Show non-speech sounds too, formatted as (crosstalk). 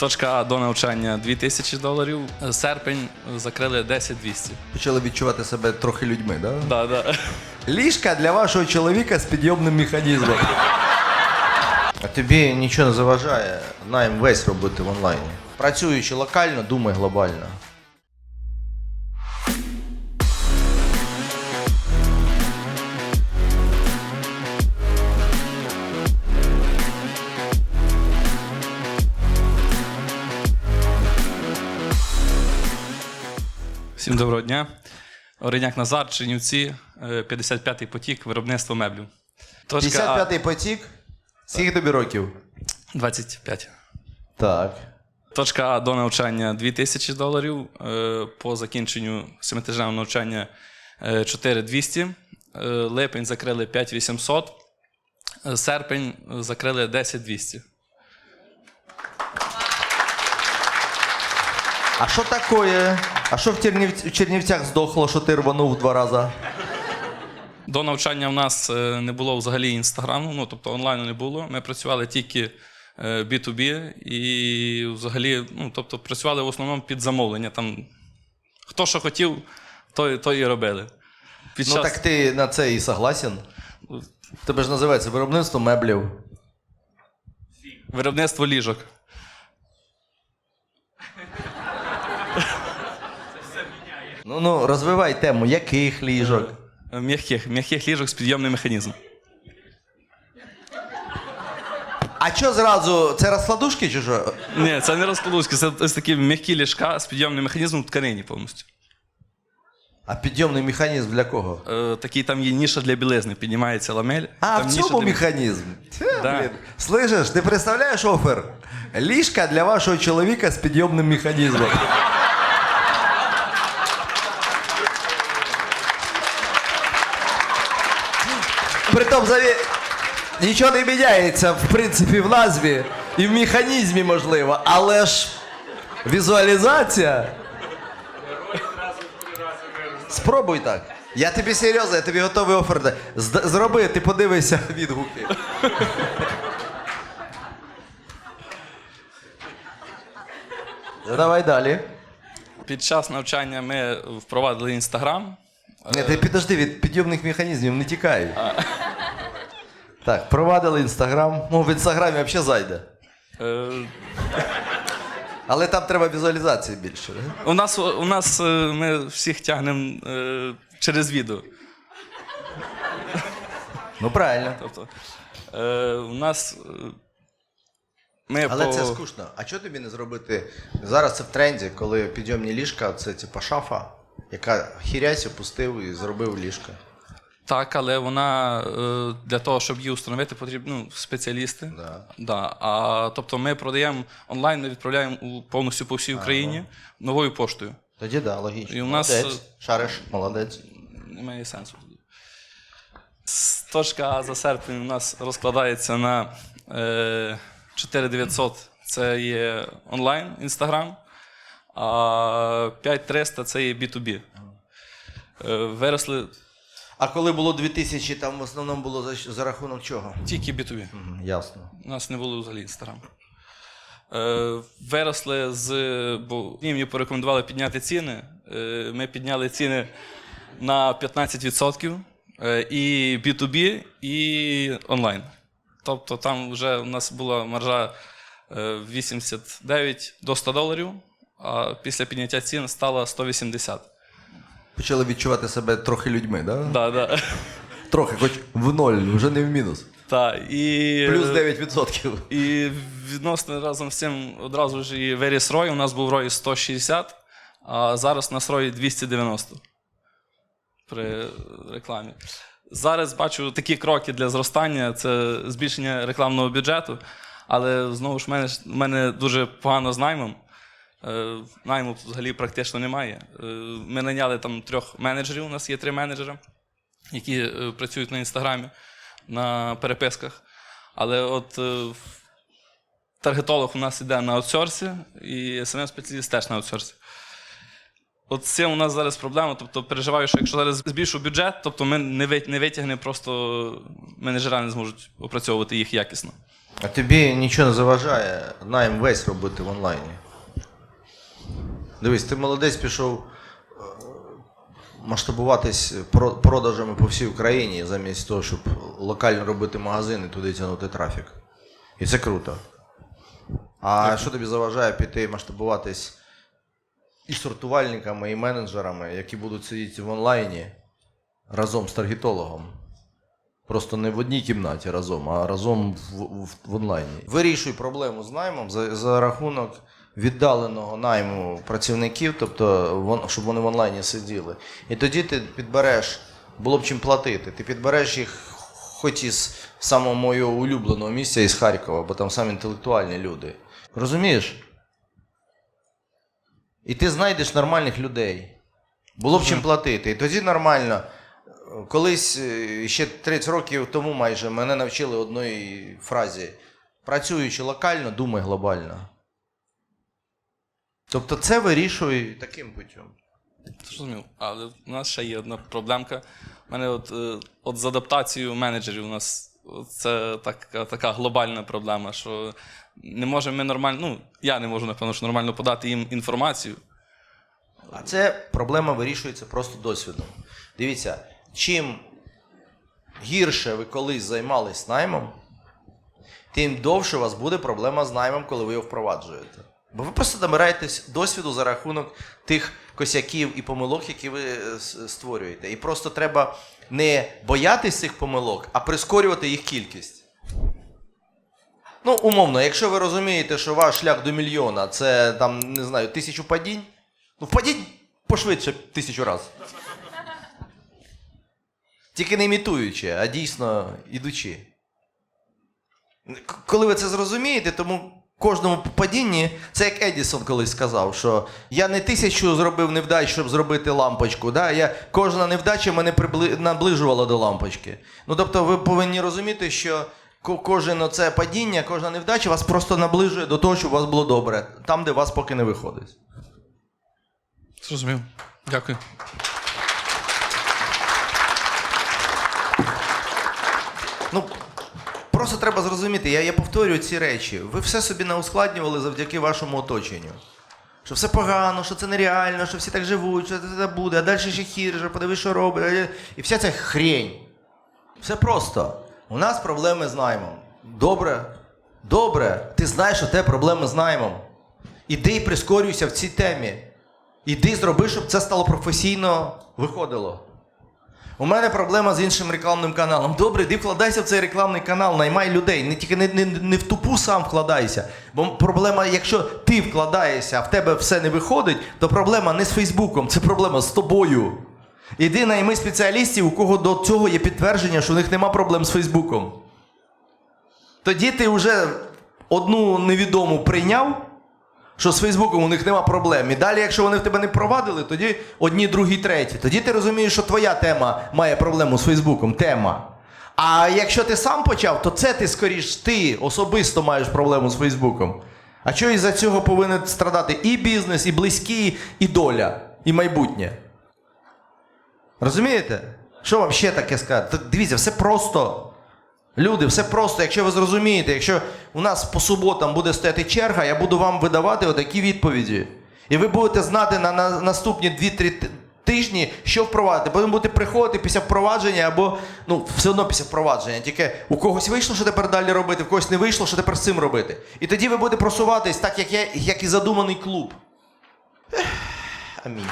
Точка А до навчання 2000 доларів. Серпень закрили 10-200. Почали відчувати себе трохи людьми, да? Да, да. Ліжка для вашого чоловіка з підйомним механізмом. А тобі нічого не заважає найм весь робити в онлайні. Працюючи локально, думай глобально. Всім доброго дня.Ореняк Назар, Чернівці, е, 55-й потік, виробництво меблів. Точка 55-й потік. Скільки тобі років? 25. Так. Точка А до навчання 2000 доларів. е, По закінченню семитижневого навчання е, 4200. Е, Липень закрили 5800. Е, Серпень закрили 10200. А що таке? А що в Чернівць- в Чернівцях здохло, що ти рванув два рази? До навчання в нас е, не було взагалі інстаграму, ну тобто онлайну не було. Ми працювали тільки е, B2B і взагалі, ну тобто працювали в основному під замовлення. Там хто що хотів, то, то і робили. Під Ну так ти на це і согласен. Тебе ж називається виробництво меблів. Виробництво ліжок. Ну ну розвивай тему, яких ліжок? Е, М'яких, м'яких ліжок з підйомним механізмом. А що зразу? Це розкладушки чи що? Ні, це не розкладушки, це ось такі м'які ліжка з підйомним механізмом в тканині повністю. А підйомний механізм для кого? Е, такий там є ніша для білизни, піднімається ламель. А, там в ніша цьому для- механізм. Тя, Да. блін. Слышиш, ти представляєш офер? Ліжка для вашого чоловіка з підйомним механізмом. Притом заві... нічого не міняється, в принципі, в назві і в механізмі можливо, але ж візуалізація. Спробуй так. Я тобі серйозно, я тобі готовий офер. дати. Зроби, ти подивися (laughs) відгуки. Давай далі. Під час навчання ми впровадили інстаграм. Ні, ти підожди, від підйомних механізмів не тікай. Так, провадили інстаграм. Ну, в інстаграмі взагалі зайде. Е, Але там треба візуалізації більше. У нас, у нас е, ми всіх тягнемо е, через відео. Ну, правильно. Тобто, е, у нас. е, Ми Але по... це скучно. А чого тобі не зробити? Зараз це в тренді, коли підйомні ліжка це типа шафа, яка хірясь опустив і зробив ліжко. Так, але вона е, для того, щоб її установити, потрібно ну, спеціалісти. Да. Да. А, тобто ми продаємо онлайн, ми відправляємо у, повністю по всій Україні новою поштою. Тоді да, логічно. І у нас, Молодець. Шариш, молодець. Немає сенсу. Точка А за серпень у нас розкладається на е, 4900 це є онлайн інстаграм, а 5300 це є B2B. Е, виросли А коли було 2000, там в основному було за, за рахунок чого? тільки B2B. Мгм, Ясно. У нас не було взагалі інстаграм. Е, виросли з. Бо ні, мені порекомендували підняти ціни. Е, ми підняли ціни на 15%. Е, і B2B, і онлайн. Тобто там вже у нас була маржа е, 89 до 100 доларів, а після підняття цін стала 180. Почали відчувати себе трохи людьми, да? Да, да. Трохи, хоч в ноль, вже не в мінус. Та, і, Плюс 9%. І відносно разом з цим одразу ж і виріс рой. У нас був рой 160, а зараз у нас рой 290 при рекламі. Зараз бачу такі кроки для зростання це збільшення рекламного бюджету. Але знову ж в мене, в мене дуже погано з наймом. Е, Найму взагалі практично немає. Е, Ми наняли там трьох менеджерів. У нас є три менеджери, які е, працюють на інстаграмі на переписках. Але от таргетолог у нас йде на аутсорсі, і смм спеціаліст теж на аутсорсі. От цим у нас зараз проблема. Тобто переживаю, що якщо зараз збільшу бюджет, тобто ми не вит- не витягнемо, просто менеджера не зможуть опрацьовувати їх якісно. А тобі нічого не заважає найм весь робити в онлайні. Дивись, ти молодець пішов е, масштабуватись продажами по всій Україні, замість того, щоб локально робити магазини, туди тягнути трафік. І це круто. А що тобі заважає піти масштабуватись і сортувальниками, і менеджерами, які будуть сидіти в онлайні разом з таргетологом? Просто не в одній кімнаті разом, а разом в, в, в онлайні. Вирішуй проблему з наймом за, за рахунок віддаленого найму працівників, тобто щоб вони в онлайні сиділи. І тоді ти підбереш, було б чим платити. Ти підбереш їх хоч із самого моєго улюбленого місця із Харкова, бо там самі інтелектуальні люди. Розумієш? І ти знайдеш нормальних людей. Було б чим платити. І тоді нормально. Колись е, ще 30 років тому майже мене навчили одної фразі: працюючи локально, думай глобально. Тобто це вирішує таким путем. Зрозумів. Але у нас ще є одна проблемка. У мене от, е, от з адаптацією менеджерів у нас це така, така глобальна проблема, що не можемо ми нормально, ну, я не можу, напевно, що нормально подати їм інформацію. А це проблема вирішується просто досвідом. Дивіться, чим гірше ви колись займались наймом, тим довше у вас буде проблема з наймом, коли ви його впроваджуєте. Бо ви просто набираєтесь досвіду за рахунок тих косяків і помилок, які ви е, створюєте. І просто треба не боятись цих помилок, а прискорювати їх кількість. Ну, умовно, якщо ви розумієте, що ваш шлях до мільйона це там, не знаю, тисячу падінь, ну впадіть пошвидше тисячу разів. Тільки не імітуючи, а дійсно ідучи. Коли ви це зрозумієте, тому кожному падінні, це як Едісон колись сказав, що я не тисячу зробив невдач, щоб зробити лампочку. Да? Я, кожна невдача мене прибли... наближувала до лампочки. Ну тобто ви повинні розуміти, що ко- кожен оце падіння, кожна невдача вас просто наближує до того, щоб у вас було добре, там, де вас поки не виходить. Зрозумів. Дякую. Ну, просто треба зрозуміти, я, я повторюю ці речі. Ви все собі наускладнювали завдяки вашому оточенню. Що все погано, що це нереально, що всі так живуть, що це, буде, а далі ще хірше, подивись, що робить. І вся ця хрень. Все просто. У нас проблеми з наймом. Добре. Добре. Ти знаєш, що тебе проблеми з наймом. Іди і прискорюйся в цій темі. Іди зроби, щоб це стало професійно виходило. У мене проблема з іншим рекламним каналом. Добре, іди вкладайся в цей рекламний канал, наймай людей. Не тільки не, не, не в тупу сам вкладайся. Бо проблема, якщо ти вкладаєшся, а в тебе все не виходить, то проблема не з Фейсбуком, це проблема з тобою. Іди найми спеціалістів, у кого до цього є підтвердження, що у них нема проблем з Фейсбуком. Тоді ти вже одну невідому прийняв, що з Фейсбуком у них нема проблем. І далі, якщо вони в тебе не провадили, тоді одні, другі, треті. Тоді ти розумієш, що твоя тема має проблему з Фейсбуком. Тема. А якщо ти сам почав, то це ти скоріш ти особисто маєш проблему з Фейсбуком. А що із-за цього повинен страдати і бізнес, і близькі, і доля, і майбутнє. Розумієте? Що вам ще таке сказати? Дивіться, все просто. Люди, все просто, якщо ви зрозумієте, якщо у нас по суботам буде стояти черга, я буду вам видавати отакі відповіді. І ви будете знати на, на наступні 2-3 тижні, що впровадити. Потім будете приходити після впровадження, або ну, все одно після впровадження. Тільки у когось вийшло, що тепер далі робити, в когось не вийшло, що тепер з цим робити. І тоді ви будете просуватись так, як, я, як і задуманий клуб. Амінь.